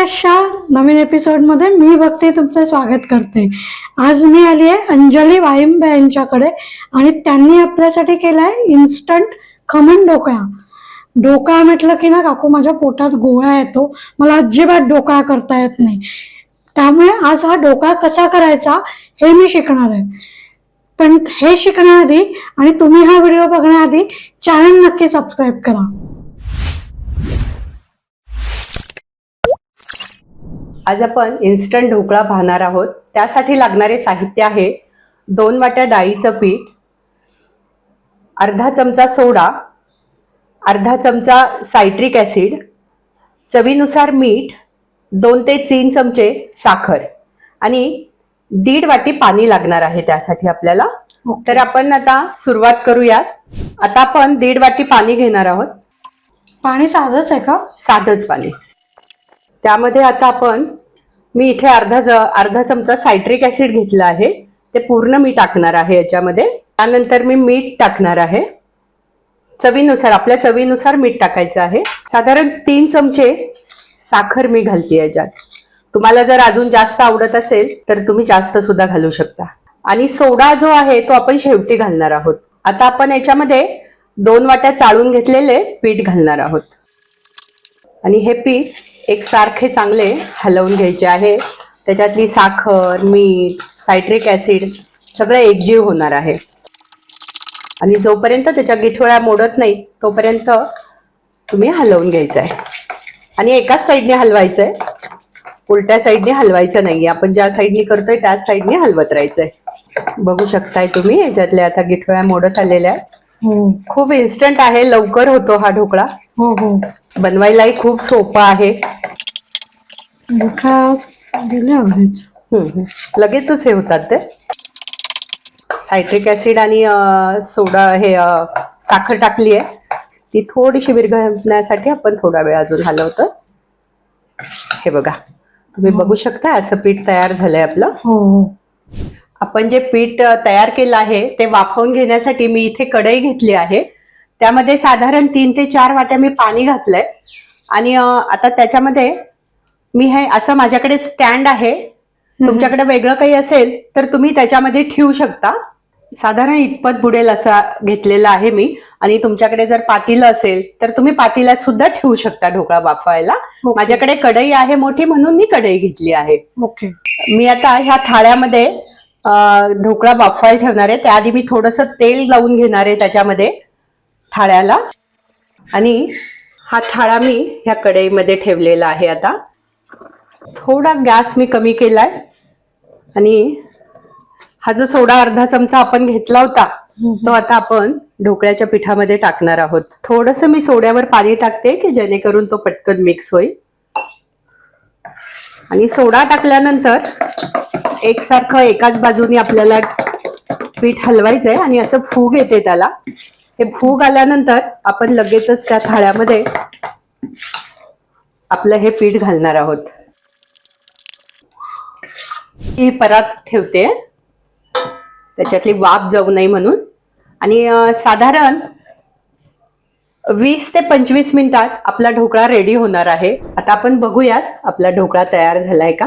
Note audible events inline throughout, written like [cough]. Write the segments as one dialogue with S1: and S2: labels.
S1: फ्रेशच्या नवीन एपिसोडमध्ये मी भक्ती तुमचं स्वागत करते. आज मी आली आहे अंजली वाईंबे यांच्याकडे आणि त्यांनी आपल्यासाठी केलं आहे इन्स्टंट खमण ढोकळा ढोकळा म्हटलं की ना काकू माझ्या पोटात गोळा येतो. मला अजिबात ढोकळा करता येत नाही. त्यामुळे आज हा ढोकळा कसा करायचा हे मी शिकणार आहे. पण हे शिकण्याआधी आणि तुम्ही हा व्हिडिओ बघण्याआधी चॅनल नक्की सबस्क्राईब करा.
S2: आज आपण इन्स्टंट ढोकळा पाहणार आहोत. त्यासाठी लागणारे साहित्य आहे दोन वाट्या डाळीचं पीठ अर्धा चमचा सोडा अर्धा चमचा सायट्रिक ॲसिड चवीनुसार मीठ दोन ते तीन चमचे साखर आणि दीड वाटी पाणी लागणार आहे त्यासाठी आपल्याला. तर आपण आता सुरुवात करूयात. आता आपण दीड वाटी पाणी घेणार आहोत.
S1: पाणी साधंच आहे का?
S2: साधंच पाणी. त्यामध्ये आता आपण मी इथे अर्धा ज अर्धा चमचा सायट्रिक ऍसिड घेतला आहे. ते पूर्ण मी टाकणार आहे याच्यामध्ये. त्यानंतर मी मीठ टाकणार आहे. चवीनुसार आपल्या चवीनुसार मीठ टाकायचं आहे. साधारण तीन चमचे साखर मी घालते याच्यात. तुम्हाला जर अजून जास्त आवडत असेल तर तुम्ही जास्त सुद्धा घालू शकता. आणि सोडा जो आहे तो आपण शेवटी घालणार आहोत. आता आपण याच्यामध्ये दोन वाट्या चाळून घेतलेले पीठ घालणार आहोत. आणि हे पीठ एकसारखे चांगले हलवून घ्यायचे आहे. त्याच्यातली साखर मीठ सायट्रिक ॲसिड सगळं एकजीव होणार आहे. आणि जोपर्यंत त्याच्या गिठोळ्या मोडत नाही तोपर्यंत तुम्ही हलवून घ्यायचं आहे आणि एकाच साईडने हलवायचं आहे उलट्या साईडने हलवायचं नाही आपण ज्या साईडने करतोय त्याच साईडने हलवत राहायचं आहे बघू शकताय तुम्ही याच्यातल्या आता गिठोळ्या मोडत आलेल्या आहेत.
S1: हो.
S2: खूप इन्स्टंट आहे लवकर होतो हा ढोकळा.
S1: हो हो.
S2: बनवायलाही खूप सोपा आहे. लगेचच हे होतात ते. सायट्रिक ऍसिड आणि सोडा हे साखर टाकली आहे. ती थोडीशी विरघळण्यासाठी आपण थोडा वेळ अजून हलवतो हे बघा. तुम्ही बघू शकता असं पीठ तयार झालंय आपलं. आपण जे पीठ तयार केलं आहे ते वाफवून घेण्यासाठी मी इथे कढई घेतली आहे. त्यामध्ये साधारण तीन ते चार वाट्या मी पाणी घातलंय. आणि आता त्याच्यामध्ये मी हे असं माझ्याकडे स्टँड आहे. तुमच्याकडे वेगळं काही असेल तर तुम्ही त्याच्यामध्ये ठेवू शकता. साधारण इतपत बुडेल असा घेतलेला आहे मी. आणि तुमच्याकडे जर पातीलं असेल तर तुम्ही पातील्यात सुद्धा ठेवू शकता ढोकळा वाफवायला. माझ्याकडे कढई आहे मोठी म्हणून मी कढई घेतली आहे.
S1: ओके.
S2: मी आता ह्या थाळ्यामध्ये ढोकळा वाफवायला ठेवणार आहे. त्याआधी मी थोडस तेल लावून घेणार आहे त्याच्यामध्ये थाळ्याला. आणि हा थाळा मी ह्या कढईमध्ये ठेवलेला आहे आता. थोडा गॅस मी कमी केलाय. आणि हा जो सोडा अर्धा चमचा आपण घेतला होता तो आता आपण ढोकळ्याच्या पिठामध्ये टाकणार आहोत. थोडस मी सोड्यावर पाणी टाकते की जेणेकरून तो पटकन मिक्स होईल. आणि सोडा टाकल्यानंतर एकसारखं एकाच बाजूने आपल्याला पीठ हलवायचंय आणि असं फूग येते त्याला. हे फूग आल्यानंतर आपण लगेचच त्या थाळ्यामध्ये आपलं हे पीठ घालणार आहोत. ही परात ठेवते. त्याच्यातली वाफ जाऊ नये म्हणून. आणि साधारण वीस ते पंचवीस मिनिटात आपला ढोकळा रेडी होणार आहे. आता आपण बघूयात आपला ढोकळा तयार झालाय का?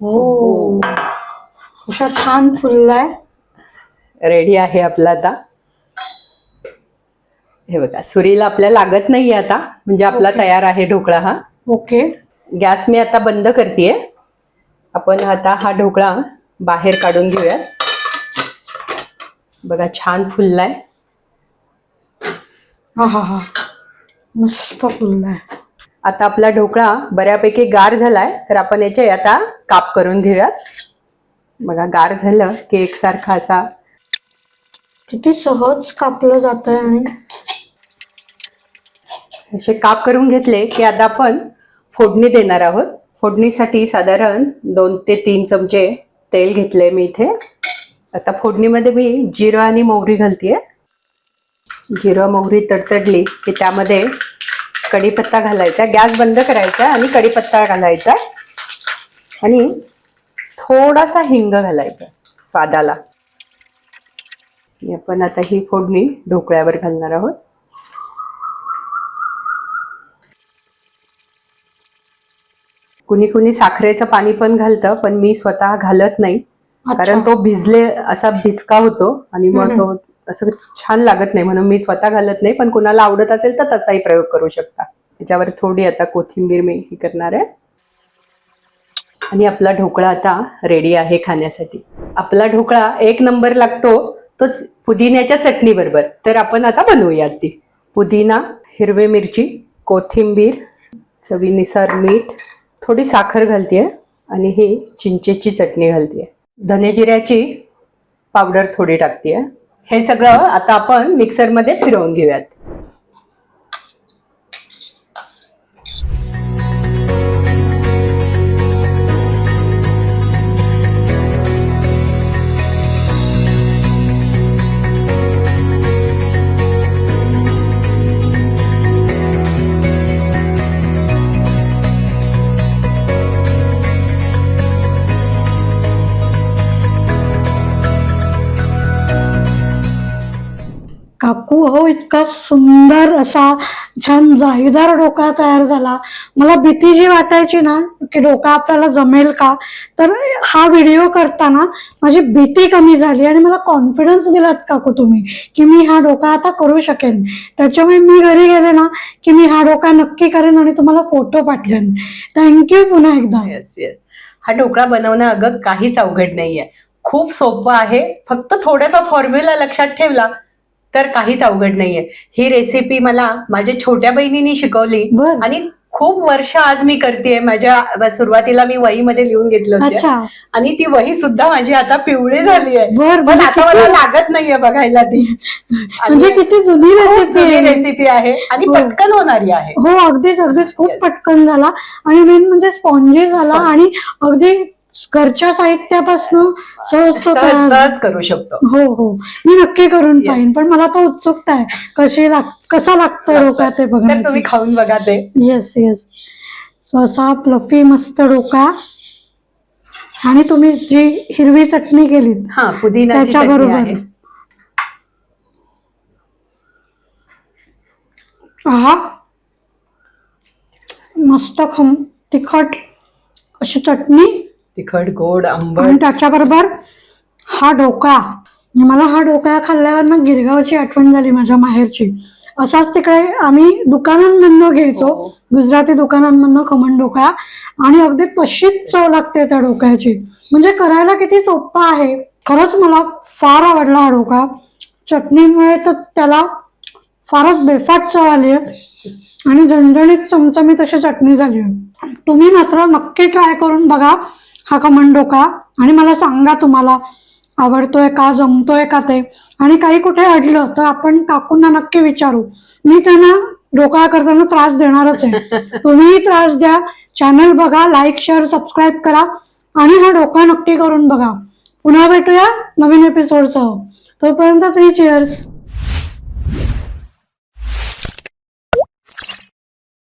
S1: हो. अशा छान फुललाय.
S2: रेडी आहे आपला आता. हे बघा सुरीला आपल्या लागत नाहीये आता. म्हणजे आपला
S1: ओके.
S2: तयार आहे ढोकळा हा.
S1: ओके.
S2: गॅस मी आता बंद करतेय. आपण आता हा ढोकळा बाहेर काढून घेऊया. बघा छान फुललाय.
S1: हा हा हा. मस्त फुललाय.
S2: आता आपला ढोकळा बऱ्यापैकी गार झालाय तर आपण याचे आता काप करून घेऊयात. बघा गार झालं की एकसारखा असा.
S1: किती सहज कापलं जात आहे आणि
S2: असे काप करून घेतले की आता आपण फोडणी देणार आहोत. फोडणीसाठी साधारण दोन ते तीन चमचे तेल घेतले मी इथे. आता फोडणीमध्ये मी जिरं आणि मोहरी घालतीये. जिरं मोहरी तडतडली की त्यामध्ये कढीपत्ता घालायचा गॅस बंद करायचा आणि कढीपत्ता घालायचा आणि थोडासा हिंग घालायचा स्वादाला आपण आता ही फोडणी ढोकळ्यावर घालणार आहोत कुणी कुणी साखरेचं पाणी पण घालतं पण मी स्वतः घालत नाही. कारण तो भिजले असा भिजका होतो आणि मग. तो असं म्हणजे छान लागत नाही म्हणून मी स्वतः घालत नाही पण कुणाला आवडत असेल तर तसाही प्रयोग करू शकता. त्याच्यावर थोडी आता कोथिंबीर मी हे करणार आहे. आणि आपला ढोकळा आता रेडी आहे खाण्यासाठी. आपला ढोकळा एक नंबर लागतो तो पुदिन्याच्या चटणी बरोबर तर आपण आता बनवूयात ती. पुदिना हिरवी मिरची कोथिंबीर चवीनुसार मीठ थोडी साखर घालते आणि ही चिंचेची चटणी घालते धने जिऱ्याची पावडर थोडी टाकते हे सगळं आता आपण मिक्सरमध्ये फिरवून घेऊयात.
S1: हो हो इतका सुंदर असा छान जाळीदार डोका तयार झाला. मला भीती जी वाटायची ना की डोका आपल्याला जमेल का? तर हा व्हिडिओ करताना माझी भीती कमी झाली आणि मला कॉन्फिडन्स दिलात काकू तुम्ही? की मी हा डोका आता करू शकेन. त्याच्यामुळे मी घरी गेले ना की मी हा डोका नक्की करेन आणि तुम्हाला फोटो पाठवेन. थँक्यू पुन्हा एकदा.
S2: येस येस हा ढोकळा बनवणं अगं काहीच अवघड नाहीये. खूप सोपं आहे. फक्त थोडासा फॉर्म्युला लक्षात ठेवला तर काहीच अवघड नाहीये. ही रेसिपी मला माझ्या छोट्या बहिणीने शिकवली आणि खूप वर्ष आज मी करतेय. माझ्या सुरुवातीला मी वहीमध्ये लिहून घेतलं होतं. आणि ती वही सुद्धा माझी आता पिवळी झाली आहे पण आता मला लागत नाहीये बघायला ती. [laughs]
S1: म्हणजे किती जुनी रेसिपी आहे.
S2: रेसिपी आहे आणि
S1: हो.
S2: पटकन होणारी आहे.
S1: हो अगदीच अगदीच. खूप. पटकन झाला. आणि मेन म्हणजे स्पॉन्जी झाला. आणि अगदी घरच्या साहित्यापासून सहज तो
S2: सहज
S1: तयार
S2: सहज करू शकतो.
S1: हो हो. मी नक्की करून
S2: Yes.
S1: पाहिन पण मला तो उत्सुकता आहे. कशी लाग कसा लागतो डोका ते
S2: तर तुम्ही
S1: बघा
S2: खाऊन बघा ते.
S1: येस येस सो असा फ्लफी मस्त डोका. आणि तुम्ही जी हिरवी चटणी केली
S2: हा पुदिनाची
S1: त्याच्या
S2: चटणी
S1: बरोबर
S2: आहे.
S1: हा मस्त खम तिखट अशी चटणी.
S2: तिखट गोड
S1: आणि
S2: आंबट
S1: त्याच्याबरोबर हा डोका. आणि मला हा डोका खाल्ल्यावर ना गिरगावची आठवण झाली माझ्या माहेरची. असाच तिकडे आम्ही दुकानांमधनं घ्यायचो.
S2: हो.
S1: गुजराती दुकानांमधनं खमण डोका. आणि अगदी तशीच चव लागते त्या डोक्याची. म्हणजे करायला किती सोपं आहे. खरंच मला फार आवडला हा डोका. चटणीमुळे तर त्याला फारच बेफाट चव आली आहे. आणि झणझणीत चमचमीत अशी चटणी झाली आहे. तुम्ही मात्र नक्की ट्राय करून बघा. हा खमण डोका? आणि मला सांगा तुम्हाला आवडतोय का जमतोय का ते? आणि काही कुठे अडलं तर आपण काकूंना नक्की विचारू. मी त्यांना डोका करताना त्रास देणारच आहे. [laughs] तुम्हीही त्रास द्या. चॅनल बघा लाईक शेअर सबस्क्राईब करा. आणि हा डोका नक्की करून बघा. पुन्हा भेटूया नवीन एपिसोडसह तोपर्यंत थ्री चेअर्स